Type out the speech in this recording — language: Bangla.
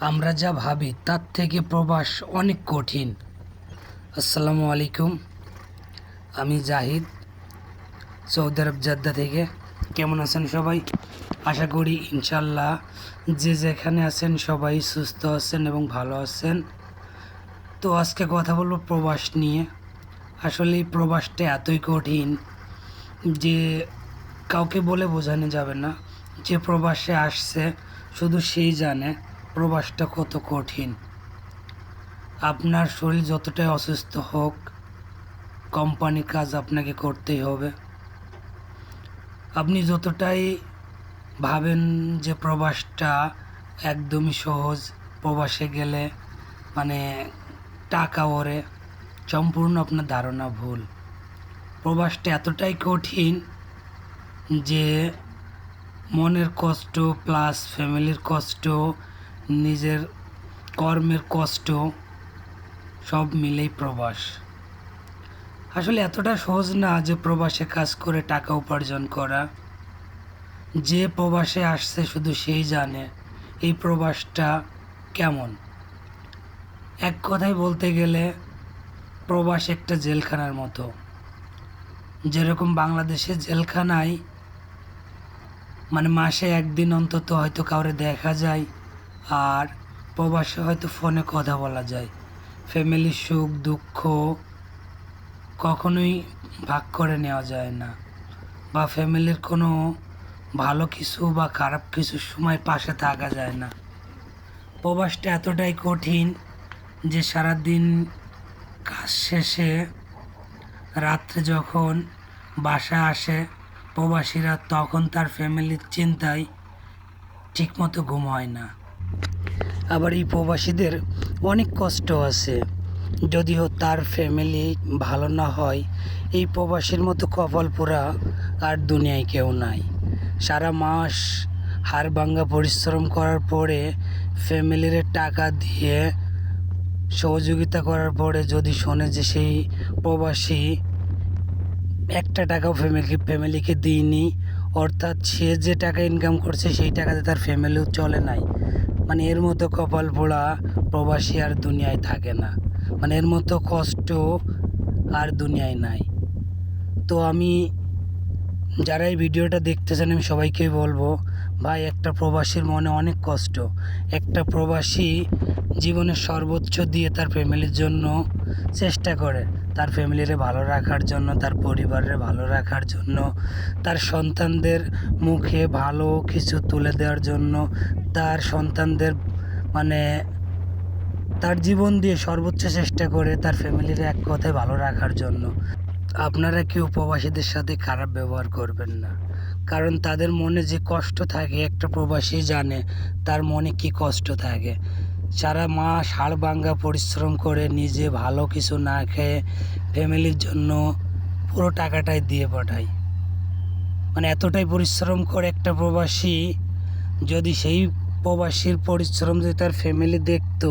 আমরা যা ভাবি তার থেকে প্রবাস অনেক কঠিন। আসসালামু আলাইকুম। আমি জাহিদ, সৌদি আরব জাদ্দা থেকে। কেমন আছেন সবাই? আশা করি ইনশাল্লাহ যে যেখানে আছেন সবাই সুস্থ আছেন এবং ভালো আছেন। তো আজকে কথা বলব প্রবাস নিয়ে। আসলে প্রবাসটা এতই কঠিন যে কাউকে বলে বোঝানো যাবে না। যে প্রবাসে আসছে, শুধু সেই জানে। প্রবাসটা কত কঠিন। আপনার শরীর যতটাই অসুস্থ হোক, কোম্পানি কাজ আপনাকে করতেই হবে। আপনি যতটাই ভাবেন যে প্রবাসটা একদমই সহজ, প্রবাসে গেলে মানে টাকা ওরে সম্পূর্ণ আপনার ধারণা ভুল। প্রবাসটা এতটাই কঠিন যে মনের কষ্ট প্লাস ফ্যামিলির কষ্ট নিজের কর্মের কষ্ট সব মিলেই প্রবাস। আসলে এতটা সহজ না যে প্রবাসে কাজ করে টাকা উপার্জন করা। যে প্রবাসে আসছে শুধু সেই জানে এই প্রবাসটা কেমন। এক কথায় বলতে গেলে প্রবাস একটা জেলখানার মতো। যেরকম বাংলাদেশের জেলখানায় মানে মাসে একদিন অন্তত হয়তো কাউরে দেখা যায় আর প্রবাসে হয়তো ফোনে কথা বলা যায়। ফ্যামিলির সুখ, দুঃখ কখনোই ভাগ করে নেওয়া যায় না। বা ফ্যামিলির কোনো ভালো কিছু বা খারাপ কিছু সময় পাশে থাকা যায় না। প্রবাসটা এতটাই কঠিন যে সারাদিন কাজ শেষে রাত্রে যখন বাসা আসে প্রবাসীরা, তখন তার ফ্যামিলির চিন্তায় ঠিকমতো ঘুম হয় না। আবার এই প্রবাসীদের অনেক কষ্ট আছে। যদিও তার ফ্যামিলি ভালো না হয়, এই প্রবাসীর মতো কপাল পোড়া আর দুনিয়ায় কেউ নাই। সারা মাস হাড় ভাঙ্গা পরিশ্রম করার পরে ফ্যামিলির টাকা দিয়ে সহযোগিতা করার পরে যদি শোনে যে সেই প্রবাসী একটা টাকাও ফ্যামিলি ফ্যামিলিকে দিইনি অর্থাৎ সে যে টাকা ইনকাম করছে সেই টাকাতে তার ফ্যামিলিও চলে নাই। মানে এর মতো কপাল পোড়া প্রবাসী আর দুনিয়ায় থাকে না। মানে এর মতো কষ্ট আর দুনিয়ায় নাই। তো আমি যারা এই ভিডিওটা দেখতেছেন, আমি সবাইকেই বলব, ভাই, একটা প্রবাসীর মনে অনেক কষ্ট। একটা প্রবাসী জীবনের সর্বোচ্চ দিয়ে তার ফ্যামিলির জন্য চেষ্টা করে। তার ফ্যামিলিরে ভালো রাখার জন্য, তার পরিবারের ভালো রাখার জন্য, তার সন্তানদের মুখে ভালো কিছু তুলে দেওয়ার জন্য, তার সন্তানদের মানে তার জীবন দিয়ে সর্বোচ্চ চেষ্টা করে তার ফ্যামিলির এক কথায় ভালো রাখার জন্য। আপনারা কেউ প্রবাসীদের সাথে খারাপ ব্যবহার করবেন না। কারণ তাদের মনে যে কষ্ট থাকে, একটা প্রবাসী জানে তার মনে কি কষ্ট থাকে। সারা মাস হাড় ভাঙ্গা পরিশ্রম করে নিজে ভালো কিছু না খেয়ে ফ্যামিলির জন্য পুরো টাকাটাই দিয়ে পাঠায় মানে এতটাই পরিশ্রম করে একটা প্রবাসী যদি সেই প্রবাসীর পরিশ্রম যদি তার ফ্যামিলি দেখতো